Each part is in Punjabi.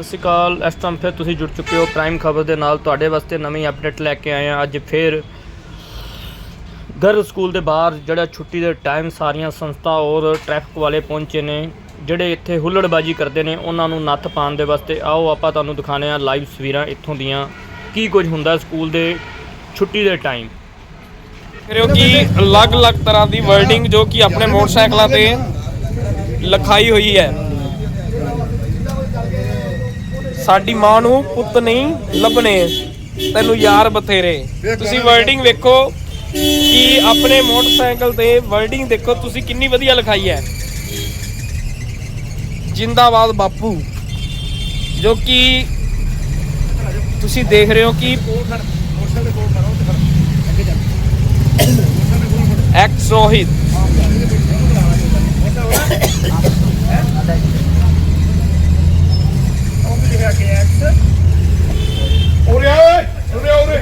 ਸਤਿ ਸ਼੍ਰੀ ਅਕਾਲ। ਇਸ ਟਾਈਮ ਫਿਰ ਤੁਸੀਂ ਜੁੜ ਚੁੱਕੇ ਹੋ ਪ੍ਰਾਈਮ ਖਬਰ ਦੇ ਨਾਲ। ਤੁਹਾਡੇ ਵਾਸਤੇ ਨਵੀਂ ਅਪਡੇਟ ਲੈ ਕੇ ਆਏ ਹਾਂ। ਅੱਜ ਫਿਰ ਗਰ ਸਕੂਲ ਦੇ ਬਾਹਰ ਜਿਹੜਾ ਛੁੱਟੀ ਦੇ ਟਾਈਮ ਸਾਰੀਆਂ ਸੰਸਥਾ ਔਰ ਟ੍ਰੈਫਿਕ ਵਾਲੇ ਪਹੁੰਚੇ ਨੇ, ਜਿਹੜੇ ਇੱਥੇ ਹੁੱਲੜਬਾਜੀ ਕਰਦੇ ਨੇ, ਉਹਨਾਂ ਨੂੰ ਨੱਥ ਪਾਉਣ ਦੇ ਵਾਸਤੇ। ਆਓ ਆਪਾਂ ਤੁਹਾਨੂੰ ਦਿਖਾਣੇ ਆ ਲਾਈਵ ਤਸਵੀਰਾਂ ਇੱਥੋਂ ਦੀਆਂ। ਕੀ ਕੁਝ ਹੁੰਦਾ ਸਕੂਲ ਦੇ ਛੁੱਟੀ ਦੇ ਟਾਈਮ ਕਰਿਓ ਕਿ ਅਲੱਗ-ਅਲੱਗ ਤਰ੍ਹਾਂ ਦੀ ਵਰਡਿੰਗ ਜੋ ਕਿ ਆਪਣੇ ਮੋਟਰਸਾਈਕਲਾਂ ਤੇ ਲਿਖਾਈ ਹੋਈ ਹੈ। ਸਾਡੀ ਮਾਂ ਨੂੰ ਪੁੱਤ ਨਹੀਂ ਲੱਭਣੇ। ਤੈਨੂੰ ਯਾਰ ਬਥੇਰੇ। ਤੁਸੀਂ ਵਰਡਿੰਗ ਵੇਖੋ ਕਿ ਆਪਣੇ ਮੋਟਰਸਾਈਕਲ ਤੇ ਵਰਡਿੰਗ ਦੇਖੋ ਤੁਸੀਂ ਕਿੰਨੀ ਵਧੀਆ ਲਿਖਾਈ ਹੈ। ਜਿੰਦਾਬਾਦ ਬਾਪੂ ਜੋ ਕਿ ਤੁਸੀਂ ਦੇਖ ਰਹੇ ਹੋ ਕਿ ਐਕਸ ਰੋਹਿਤ ਉਰੇ ਆ ਓਏ ਉਰੇ ਆ, ਉਰੇ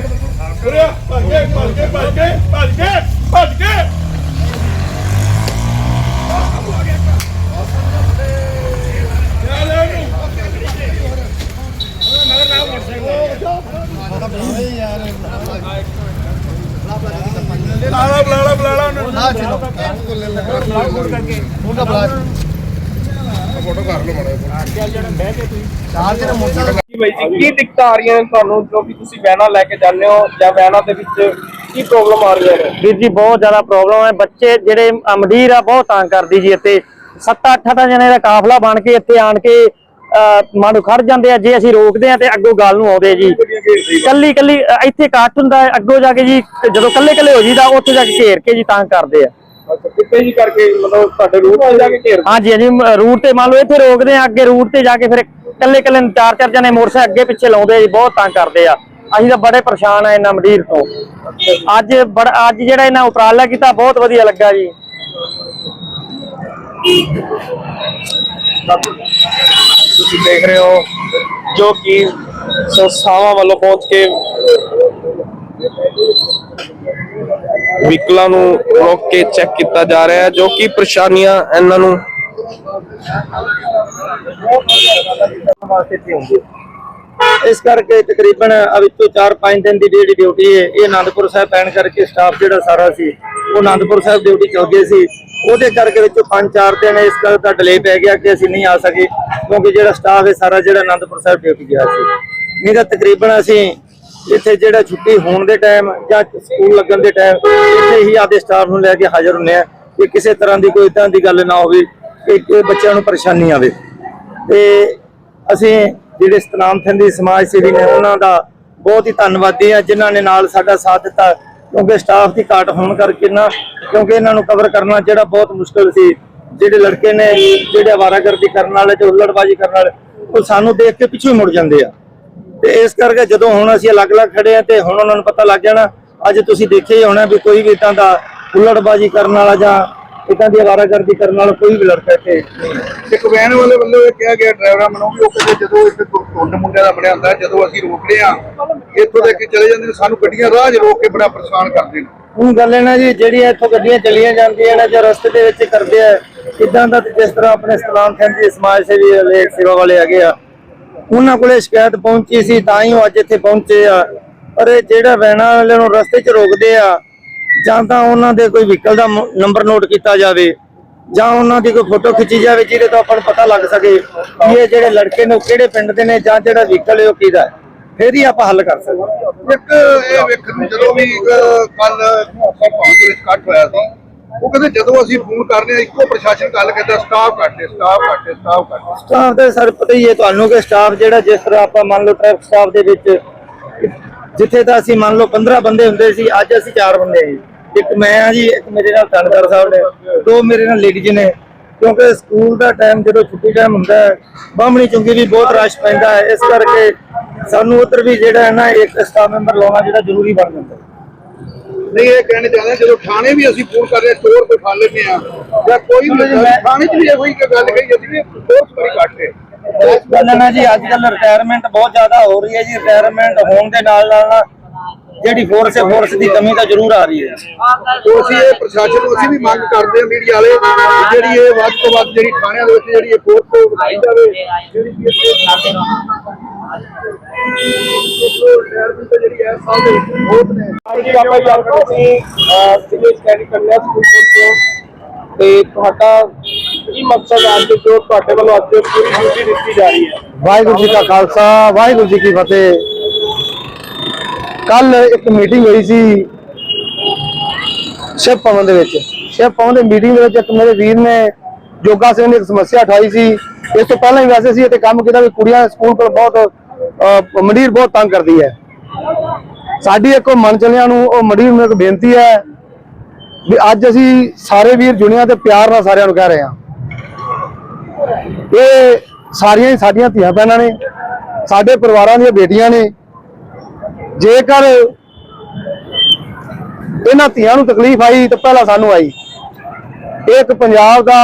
ਉਰੇ ਆ, ਭੱਜ ਕੇ ਭੱਜ ਕੇ ਭੱਜ ਕੇ ਭੱਜ ਕੇ ਭੱਜ ਕੇ ਚੱਲ ਇਹਨੂੰ। ਬੁਲਾ ਲਾ ਬੁਲਾ ਲਾ ਬੁਲਾ ਲਾ ਉਹਨੂੰ। ਕੀ ਬਾਈ ਜੀ ਕੀ ਦਿੱਕਤਾਂ ਆ ਰਹੀਆਂ ਨੇ ਤੁਹਾਨੂੰ? ਜੋ ਕਿ ਤੁਸੀਂ ਵੈਨਾਂ ਲੈ ਕੇ ਜਾਂਦੇ ਹੋ ਜਾਂ ਵੈਨਾਂ ਦੇ ਵਿੱਚ ਕੀ ਪ੍ਰੋਬਲਮ ਆ ਰਹੀਆਂ ਨੇ? ਵੀਰ ਜੀ ਬਹੁਤ ਜ਼ਿਆਦਾ ਪ੍ਰੋਬਲਮ ਹੈ। ਬੱਚੇ ਜਿਹੜੇ ਅਮਡੀਰ ਆ ਬਹੁਤ ਤੰਗ ਕਰਦੀ ਜੀ ਇੱਥੇ। 7-8 ਤਾਂ ਜਣੇ ਦਾ ਕਾਫਲਾ ਬਣ ਕੇ ਇੱਥੇ ਆਣ ਕੇ ਮਾਨੂੰ ਖੜ ਜਾਂਦੇ ਆ। ਜੇ ਅਸੀਂ ਰੋਕਦੇ ਆ ਤੇ ਅੱਗੋਂ ਗੱਲ ਨੂੰ ਆਉਂਦੇ ਜੀ। ਕੱਲੀ ਕੱਲੀ ਇੱਥੇ ਇਕੱਠ ਹੁੰਦਾ ਹੈ ਅੱਗੋਂ ਜਾ ਕੇ ਜੀ ਜਦੋਂ ਕੱਲੇ ਕੱਲੇ ਹੋ ਜੀਦਾ ਉੱਥੇ ਜਾ ਕੇ ਘੇਰ ਕੇ ਜੀ ਤੰਗ ਕਰਦੇ ਆ। ਅੱਛਾ ਕਿੱਥੇ ਜੀ ਕਰਕੇ ਮਤਲਬ ਤੁਹਾਡੇ ਰੂਟ ਤੇ ਜਾ ਕੇ ਘੇਰ ਹਾਂਜੀ ਹਾਂਜੀ ਰੂਟ ਤੇ ਮੰਨ ਲਓ ਇੱਥੇ ਰੋਕਦੇ ਆ ਅੱਗੇ ਰੂਟ ਤੇ ਜਾ ਕੇ ਫਿਰ ਕੱਲੇ ਕੱਲੇ ਚਾਰ ਚਾਰ ਜਣੇ ਮੋਟਰਸਾਈਕਲ ਅੱਗੇ ਪਿੱਛੇ ਲਾਉਂਦੇ ਆ ਜੀ, ਬਹੁਤ ਤੰਗ ਕਰਦੇ ਆ। ਅਸੀਂ ਤਾਂ ਬੜੇ ਪਰੇਸ਼ਾਨ ਆ ਇਹਨਾਂ ਮੰਡੀਰ ਤੋਂ। ਅੱਜ ਬੜਾ ਅੱਜ ਜਿਹੜਾ ਇਹਨਾਂ ਉਪਰਾਲਾ ਕੀਤਾ, ਬਹੁਤ ਵਧੀਆ ਲੱਗਾ ਜੀ। ਤੁਸੀਂ ਦੇਖ ਰਹੇ ਹੋ ਜੋ ਕਿ ਸੰਸਥਾਵਾਂ ਵੱਲੋਂ ਪਹੁੰਚ ਕੇ ਵਹੀਕਲਾਂ ਨੂੰ ਰੋਕ ਕੇ ਚੈੱਕ ਕੀਤਾ ਜਾ ਰਿਹਾ ਹੈ, ਜੋ ਕਿ ਪਰੇਸ਼ਾਨੀਆਂ ਇਹਨਾਂ ਨੂੰ ਇਸ ਕਰਕੇ ਤਕਰੀਬਨ ਆ ਵਿੱਚੋਂ 4-5 ਦਿਨ ਦੀ ਜਿਹੜੀ ਡਿਊਟੀ ਹੈ ਇਹ ਆਨੰਦਪੁਰ ਸਾਹਿਬ ਪੈਣ ਕਰਕੇ ਸਟਾਫ ਜਿਹੜਾ ਸਾਰਾ ਸੀ, ਉਹ ਆਨੰਦਪੁਰ ਸਾਹਿਬ ਡਿਊਟੀ ਚਲ ਗਏ ਸੀ। ਉਹਦੇ ਕਰਕੇ ਵਿੱਚੋਂ 5-4 ਦਿਨ ਇਸ ਗੱਲ ਦਾ ਡਿਲੇ ਪੈ ਗਿਆ ਕਿ ਅਸੀਂ ਨਹੀਂ ਆ ਸਕੇ, ਕਿਉਂਕਿ ਜਿਹੜਾ ਸਟਾਫ ਹੈ ਸਾਰਾ ਜਿਹੜਾ ਆਨੰਦਪੁਰ ਸਾਹਿਬ ਡਿਊਟੀ ਗਿਆ ਸੀ। ਨਹੀਂ ਤਾਂ ਤਕਰੀਬਨ ਅਸੀਂ ਇੱਥੇ ਜਿਹੜਾ ਛੁੱਟੀ ਹੋਣ ਦੇ ਟਾਈਮ ਜਾਂ ਸਕੂਲ ਲੱਗਣ ਦੇ ਟਾਈਮ ਇੱਥੇ ਹੀ ਆਪਦੇ ਸਟਾਫ ਨੂੰ ਲੈ ਕੇ ਹਾਜ਼ਰ ਹੁੰਦੇ ਆ ਕਿ ਕਿਸੇ ਤਰ੍ਹਾਂ ਦੀ ਕੋਈ ਇਦਾਂ ਦੀ ਗੱਲ ਨਾ ਹੋਵੇ ਕਿ ਬੱਚਿਆਂ ਨੂੰ ਪਰੇਸ਼ਾਨੀ ਆਵੇ। ਤੇ ਅਸੀਂ ਜਿਹੜੇ ਸਤਨਾਮ ਥੰਦੀ ਸਮਾਜ ਸੇਵੀ ਨੇ ਉਹਨਾਂ ਦਾ ਬਹੁਤ ਹੀ ਧੰਨਵਾਦੀ ਆ ਜਿਨ੍ਹਾਂ ਨੇ ਨਾਲ ਸਾਡਾ ਸਾਥ ਦਿੱਤਾ। ਕਿਉਂਕਿ ਸਟਾਫ ਦੀ ਘਾਟ ਹੋਣ ਕਰਕੇ ਨਾ, ਕਿਉਂਕਿ ਇਹਨਾਂ ਨੂੰ ਕਵਰ ਕਰਨਾ ਜਿਹੜਾ ਬਹੁਤ ਮੁਸ਼ਕਲ ਸੀ। ਜਿਹੜੇ ਲੜਕੇ ਨੇ ਜਿਹੜੇ ਆਵਾਰਾਗਰਦੀ ਕਰਨ ਵਾਲੇ ਤੇ ਹੁੱਲੜਬਾਜ਼ੀ ਕਰਨ ਵਾਲੇ, ਉਹ ਸਾਨੂੰ ਦੇਖ ਕੇ ਪਿੱਛੇ ਮੁੜ ਜਾਂਦੇ ਆ। ਤੇ ਇਸ ਕਰਕੇ ਜਦੋਂ ਹੁਣ ਅਸੀਂ ਅਲੱਗ-ਅਲੱਗ ਖੜੇ ਆ ਤੇ ਹੁਣ ਉਹਨਾਂ ਨੂੰ ਪਤਾ ਲੱਗ ਜਾਣਾ, ਅੱਜ ਤੁਸੀਂ ਦੇਖਿਆ ਹੀ ਹੋਣਾ ਵੀ ਕੋਈ ਵੀ ਇਦਾਂ ਦਾ ਹੁੱਲੜਬਾਜ਼ੀ ਕਰਨ ਵਾਲਾ ਜਾਂ ਇਦਾਂ ਦੀ ਆਵਾਰਾਗਰਦੀ ਕਰਨ ਵਾਲਾ ਕੋਈ ਵੀ ਲੜਕਾ ਇੱਥੇ ਇੱਕ ਵੈਨ ਵਾਲੇ ਵੱਲੋਂ ਇਹ ਕਿਹਾ ਗਿਆ ਡਰਾਈਵਰਾਂ ਵੱਲੋਂ ਵੀ ਉਹ ਕਹਿੰਦੇ ਜਦੋਂ ਇੱਥੇ ਟੁੰਡ ਮੁੰਡਿਆਂ ਦਾ ਬਣਿਆ ਹੁੰਦਾ ਜਦੋਂ ਅਸੀਂ ਰੋਕਦੇ ਆ ਇੱਥੋਂ ਦੇ ਕੇ ਚਲੇ ਜਾਂਦੇ ਨੇ ਸਾਨੂੰ ਗੱਡੀਆਂ ਰਾਹ 'ਚ ਰੋਕ ਕੇ ਬੜਾ ਪਰੇਸ਼ਾਨ ਕਰਦੇ ਨੇ। ਹੁਣ ਗੱਲ ਹੈ ਨਾ ਜੀ ਜਿਹੜੀਆਂ ਇੱਥੋਂ ਗੱਡੀਆਂ ਚਲੀਆਂ ਜਾਂਦੀਆਂ ਨੇ ਜੋ ਰਸਤੇ ਦੇ ਵਿੱਚ ਕਰਦੇ ਆ ਇਦਾਂ ਦਾ ਜਿਸ ਤਰ੍ਹਾਂ ਆਪਣੇ ਸਤਨਾਮ ਸਿੰਘ ਜੀ ਸਮਾਜ ਸੇਵੀ ਲੇਖ ਸੇਵਾ ਵਾਲੇ ਹੈਗੇ ਆ ਉਹਨਾਂ ਕੋਲੇ ਸ਼ਿਕਾਇਤ ਪਹੁੰਚੀ ਸੀ ਤਾਂ ਹੀ ਉਹ ਅੱਜ ਇੱਥੇ ਪਹੁੰਚੇ ਆ। ਪਰ ਜਿਹੜਾ ਵੈਨਾਂ ਵਾਲੇ ਨੂੰ ਰਸਤੇ 'ਚ ਰੋਕਦੇ ਆ ਜਾਂ ਤਾਂ ਉਹਨਾਂ ਦੇ ਕੋਈ ਵਹੀਕਲ ਦਾ ਨੰਬਰ ਨੋਟ ਕੀਤਾ ਜਾਵੇ ਜਾਂ ਉਹਨਾਂ ਦੀ ਕੋਈ ਫੋਟੋ ਖਿੱਚੀ ਜਾਵੇ ਜਿਹਦੇ ਤੋਂ ਆਪਾਂ ਨੂੰ ਪਤਾ ਲੱਗ ਸਕੇ ਕਿ ਇਹ ਜਿਹੜੇ ਲੜਕੇ ਨੇ ਉਹ ਕਿਹੜੇ ਪਿੰਡ ਦੇ ਨੇ ਜਾਂ ਜਿਹੜਾ ਵਹੀਕਲ ਹੈ ਉਹ ਕਿਹਦਾ ਹੈ। ਫਿਰ ਹੀ ਆਪਾਂ ਹੱਲ ਕਰ ਸਕਦੇ ਇੱਕ ਇਹ ਵੇਖਣ ਨੂੰ ਜਦੋਂ ਵੀ ਕੱਲ ਆਪਾਂ ਵਿੱਚ ਕੱਟ ਹੋਇਆ ਸੀ ਉਹ ਕਹਿੰਦੇ ਜਦੋਂ ਅਸੀਂ ਫੋਨ ਕਰਦੇ ਆ ਇੱਕੋ ਪ੍ਰਸ਼ਾਸਨ ਗੱਲ ਕਰਦਾ ਸਟਾਫ ਘੱਟ ਸਟਾਫ ਘੱਟ ਸਟਾਫ ਘੱਟ ਸਟਾਫ ਦਾ ਸਰ ਪਤਾ ਹੀ ਹੈ ਤੁਹਾਨੂੰ ਕਿ ਸਟਾਫ ਜਿਹੜਾ ਜਿਸ ਤਰ੍ਹਾਂ ਆਪਾਂ ਮੰਨ ਲਓ ਟ੍ਰੈਫਿਕ ਸਟਾਫ ਦੇ ਵਿੱਚ ਜਿੱਥੇ ਤਾਂ ਅਸੀਂ ਮੰਨ ਲਓ 15 ਬੰਦੇ ਹੁੰਦੇ ਸੀ ਅੱਜ ਅਸੀਂ 4 ਬੰਦੇ ਜੀ। ਇੱਕ ਮੈਂ ਆ ਜੀ ਇੱਕ ਮੇਰੇ ਨਾਲ ਥਾਣੇਦਾਰ ਸਾਹਿਬ ਨੇ ਦੋ ਮੇਰੇ ਨਾਲ ਲੇਡੀਜ਼ ਨੇ। ਕਿਉਂਕਿ ਸਕੂਲ ਦਾ ਟਾਈਮ ਜਦੋਂ ਛੁੱਟੀ ਟਾਈਮ ਹੁੰਦਾ ਹੈ ਬਾਹਮਣੀ ਚੁੰਗੀ ਵੀ ਬਹੁਤ ਰਸ਼ ਪੈਂਦਾ ਹੈ। ਇਸ ਕਰਕੇ ਸਾਨੂੰ ਉਧਰ ਵੀ ਜਿਹੜਾ ਹੈ ਨਾ ਇੱਕ ਸਟਾਫ ਮੈਂਬਰ ਲਾਉਣਾ ਜਿਹੜਾ ਜ਼ਰੂਰੀ ਬਣ ਜਾਂਦਾ ਨਹੀਂ ਇਹ ਕਹਿਣੇ ਚਾਹੁੰਦੇ ਜਦੋਂ ਥਾਣੇ ਵੀ ਅਸੀਂ ਫੋਨ ਕਰਦੇ ਸਟੋਰ ਤੇ ਫੜ ਲੈਂਦੇ ਆ ਜਾਂ ਕੋਈ ਥਾਣੇ 'ਚ ਵੀ ਇਹੋ ਹੀ ਗੱਲ ਕਹੀ ਜਾਂਦੀ ਵੀ ਫੋਰਸ ਬੜੀ ਘੱਟ ਹੈ। ਗੱਲ ਹੈ ਨਾ ਜੀ ਅੱਜ ਕੱਲ ਰਿਟਾਇਰਮੈਂਟ ਬਹੁਤ ਜ਼ਿਆਦਾ ਹੋ ਰਹੀ ਹੈ ਜੀ। ਰਿਟਾਇਰਮੈਂਟ ਹੋਣ ਦੇ ਨਾਲ ਨਾਲ ਜਿਹੜੀ ਫੋਰਸ ਹੈ ਫੋਰਸ ਦੀ ਕਮੀ ਤਾਂ ਜ਼ਰੂਰ ਆ ਰਹੀ ਹੈ। ਸੋ ਅਸੀਂ ਇਹ ਪ੍ਰਸ਼ਾਸਨ ਨੂੰ ਅਸੀਂ ਵੀ ਮੰਗ ਕਰਦੇ ਹਾਂ ਮੀਡੀਆ ਵਾਲੇ ਜਿਹੜੀ ਇਹ ਵੱਧ ਤੋਂ ਵੱਧ ਜਿਹੜੀ ਥਾਣਿਆਂ ਦੇ ਵਿੱਚ ਜਿਹੜੀ ਇਹ ਫੋਰਸ ਵਧਾਈ ਜਾਵੇ। ਜਿਹੜੀ ਤੋਂ ਤੇ ਤੁਹਾਡਾ ਕੀ ਮਕਸਦ ਅੱਜ ਜੋ ਤੁਹਾਡੇ ਵੱਲੋਂ ਅੱਜ ਪੂਰੀ ਡਿਊਟੀ ਦਿੱਤੀ ਜਾ ਰਹੀ ਹੈ ਵਾਹਿਗੁਰੂ ਜੀ ਕਾ ਖਾਲਸਾ ਵਾਹਿਗੁਰੂ ਜੀ ਕੀ ਫਤਿਹ। ਕੱਲ ਇੱਕ ਮੀਟਿੰਗ ਹੋਈ ਸੀ ਸ਼ਿਵ ਭਵਨ ਦੇ ਵਿੱਚ। ਸ਼ਿਵ ਭਵਨ ਦੇ ਮੀਟਿੰਗ ਦੇ ਵਿੱਚ ਇੱਕ ਮੇਰੇ ਵੀਰ ਨੇ ਜੋਗਾ ਸਿੰਘ ਨੇ ਇੱਕ ਸਮੱਸਿਆ ਉਠਾਈ ਸੀ। ਇਸ ਤੋਂ ਪਹਿਲਾਂ ਹੀ ਵੈਸੇ ਸੀ ਇੱਥੇ ਕੰਮ ਕੀਤਾ ਵੀ ਕੁੜੀਆਂ ਸਕੂਲ ਕੋਲ ਬਹੁਤ ਅਹ, ਮੰਡੀਰ ਬਹੁਤ ਤੰਗ ਕਰਦੀ ਹੈ। ਸਾਡੀ ਇੱਕ ਉਹ ਮਨ ਚਲਿਆਂ ਨੂੰ ਉਹ ਮੰਡੀਰ ਨੂੰ ਇੱਕ ਬੇਨਤੀ ਹੈ ਵੀ ਅੱਜ ਅਸੀਂ ਸਾਰੇ ਵੀਰ ਜੁੜੀਆਂ ਤੇ ਪਿਆਰ ਨਾਲ ਸਾਰਿਆਂ ਨੂੰ ਕਹਿ ਰਹੇ ਹਾਂ। ਇਹ ਸਾਰੀਆਂ ਹੀ ਸਾਡੀਆਂ ਧੀਆਂ ਭੈਣਾਂ ਨੇ ਸਾਡੇ ਪਰਿਵਾਰਾਂ ਦੀਆਂ ਬੇਟੀਆਂ ਨੇ ਜੇਕਰ ਇਹਨਾਂ ਧੀਆਂ ਨੂੰ ਤਕਲੀਫ ਆਈ ਤਾਂ ਪਹਿਲਾਂ ਸਾਨੂੰ ਆਈ। ਇਹ ਇੱਕ ਪੰਜਾਬ ਦਾ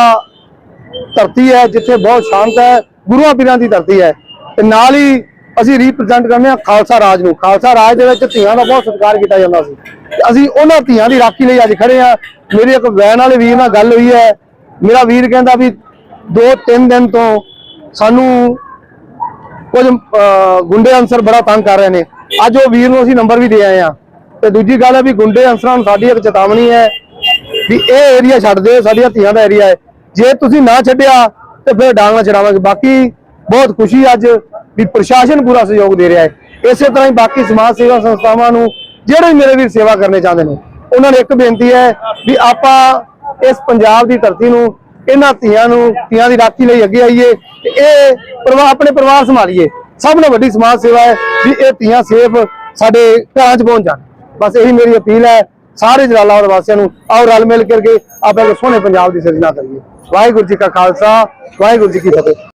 ਧਰਤੀ ਹੈ ਜਿੱਥੇ ਬਹੁਤ ਸ਼ਾਂਤ ਹੈ, ਗੁਰੂਆਂ ਪੀਰਾਂ ਦੀ ਧਰਤੀ ਹੈ। ਤੇ ਨਾਲ ਹੀ ਅਸੀਂ ਰਿਪਰੈਜ਼ੈਂਟ ਕਰਨੇ ਆ ਖਾਲਸਾ ਰਾਜ ਨੂੰ। ਖਾਲਸਾ ਰਾਜ ਦੇ ਵਿੱਚ ਧੀਆਂ ਦਾ ਬਹੁਤ ਸਤਿਕਾਰ ਕੀਤਾ ਜਾਂਦਾ ਸੀ। ਤੇ ਅਸੀਂ ਉਹਨਾਂ ਧੀਆਂ ਦੀ ਰਾਖੀ ਲਈ ਅੱਜ ਖੜੇ ਆ ਮੇਰੀ ਇੱਕ ਵੈਨ ਵਾਲੇ ਵੀਰ ਨਾਲ ਗੱਲ ਹੋਈ ਹੈ। ਮੇਰਾ ਵੀਰ ਕਹਿੰਦਾ ਵੀ ਦੋ ਤਿੰਨ ਦਿਨ ਤੋਂ ਸਾਨੂੰ ਕੁਝ ਗੁੰਡੇ ਅਨਸਰ ਬੜਾ ਤੰਗ ਕਰ ਰਹੇ ਨੇ। ਅੱਜ ਉਹ ਵੀਰ ਨੂੰ ਅਸੀਂ ਨੰਬਰ ਵੀ ਦੇ ਆਏ ਆ ਤੇ ਦੂਜੀ ਗੱਲ ਹੈ ਵੀ ਗੁੰਡੇ ਅਨਸਰਾਂ ਨੂੰ ਸਾਡੀ ਇੱਕ ਚੇਤਾਵਨੀ ਹੈ ਵੀ ਇਹ ਏਰੀਆ ਛੱਡ ਦਿਓ, ਸਾਡੀਆਂ ਧੀਆਂ ਦਾ ਏਰੀਆ ਹੈ। ਜੇ ਤੁਸੀਂ ਨਾ ਛੱਡਿਆ, ਤੇ ਫਿਰ ਡਾਂਗ ਨਾ ਚੜਾਵਾਂਗੇ ਬਾਕੀ ਬਹੁਤ ਖੁਸ਼ੀ ਅੱਜ ਵੀ ਪ੍ਰਸ਼ਾਸਨ ਪੂਰਾ ਸਹਿਯੋਗ ਦੇ ਰਿਹਾ ਹੈ। ਇਸੇ ਤਰ੍ਹਾਂ ਹੀ ਬਾਕੀ ਸਮਾਜ ਸੇਵਾ ਸੰਸਥਾਵਾਂ ਨੂੰ, ਜਿਹੜੇ ਵੀ ਮੇਰੇ ਵੀਰ ਸੇਵਾ ਕਰਨੇ ਚਾਹੁੰਦੇ ਨੇ, ਉਹਨਾਂ ਨੂੰ ਇੱਕ ਬੇਨਤੀ ਹੈ ਵੀ ਆਪਾਂ ਇਸ ਪੰਜਾਬ ਦੀ ਧਰਤੀ ਨੂੰ, ਇਹਨਾਂ ਧੀਆਂ ਨੂੰ, ਧੀਆਂ ਦੀ ਰਾਖੀ ਲਈ ਅੱਗੇ ਆਈਏ ਤੇ ਇਹ ਪਰਿਵਾਰ ਆਪਣੇ ਪਰਿਵਾਰ ਸੰਭਾਲੀਏ। ਸਭ ਤੋਂ ਵੱਡੀ ਸਮਾਜ ਸੇਵਾ ਹੈ ਵੀ ਇਹ ਧੀਆਂ ਸੇਫ ਸਾਡੇ ਘਰਾਂ 'ਚ ਪਹੁੰਚ ਜਾਣ। ਬਸ ਇਹੀ ਮੇਰੀ ਅਪੀਲ ਹੈ, ਸਾਰੇ ਜਲਾਲਾਬਾਦ ਵਾਸੀਆਂ ਨੂੰ ਆਓ ਰਲ ਮਿਲ ਕਰਕੇ ਆਪਾਂ ਇੱਕ ਸੋਹਣੇ ਪੰਜਾਬ ਦੀ ਸਿਰਜਣਾ ਕਰੀਏ। ਵਾਹਿਗੁਰੂ ਜੀ ਕਾ ਖਾਲਸਾ, ਵਾਹਿਗੁਰੂ ਜੀ ਕੀ ਫਤਿਹ।